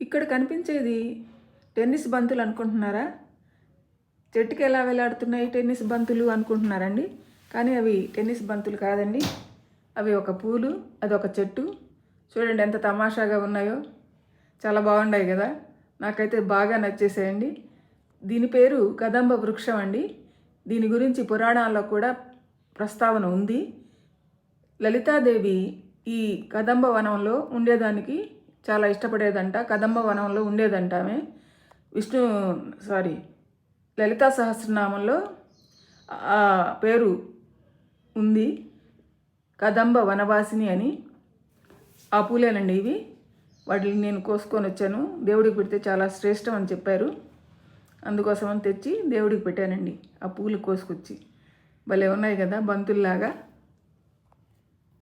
ఇక్కడ కనిపించేది టెన్నిస్ బంతులు అనుకుంటున్నారా? చెట్టుకి ఎలా వేలాడుతున్నాయి టెన్నిస్ బంతులు అనుకుంటున్నారండి? కానీ అవి టెన్నిస్ బంతులు కాదండి. అవి ఒక పూలు అది ఒక చెట్టు. చూడండి ఎంత తమాషాగా ఉన్నాయో. చాలా బాగున్నాయి కదా. నాకైతే బాగా నచ్చేసాయండి దీని పేరు కదంబ వృక్షం అండి. దీని గురించి పురాణాల్లో కూడా ప్రస్తావన ఉంది. లలితాదేవి ఈ కదంబ వనంలో ఉండేదానికి చాలా ఇష్టపడేదంట. కదంబ వనంలో ఉండేదంట ఆమె. విష్ణు సారీ లలితా సహస్రనామంలో ఆ పేరు ఉంది. కదంబ వనవాసిని అని. ఆ పూలేనండి ఇవి. వాటిని నేను కోసుకొని వచ్చాను. దేవుడికి పెడితే చాలా శ్రేష్టం అని చెప్పారు. అందుకోసమని తెచ్చి దేవుడికి పెట్టానండి. ఆ పూలు కోసుకొచ్చి. భలే ఉన్నాయి కదా బంతుల్లాగా.